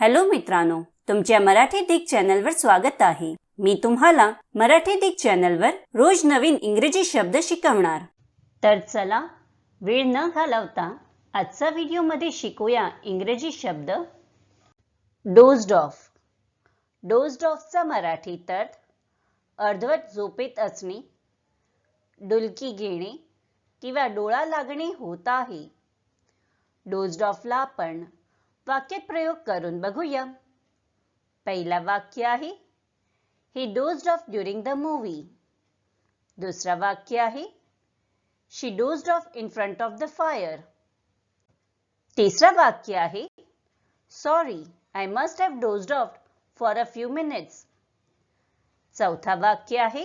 Hello मित्रांनो तुमच्या मराठी दिग चॅनलवर स्वागत आहे. मी तुम्हाला मराठी दिग चॅनलवर रोज नवीन इंग्रजी शब्द शिकवणार. तर चला वेळ न घालवता आजचा व्हिडिओमध्ये शिकूया इंग्रजी शब्द. डोज्ड ऑफ डोज्ड ऑफचा मराठी तर अर्धवट झोपेत असणे डुलकी घेणे किंवा डोळा लागणे होत आहे. डोज्ड ऑफला आपण वाक्यात प्रयोग करून बघूया. पहिला वाक्य आहे he dozed off during the movie दुसरा वाक्य आहे she dozed off in front of the fire तिसरा वाक्य आहे sorry I must have dozed off for a few minutes चौथा वाक्य आहे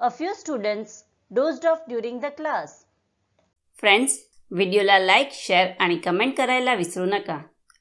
a few students dozed off during the class friends व्हिडिओला लाईक शेअर आणि कमेंट करायला विसरू नका.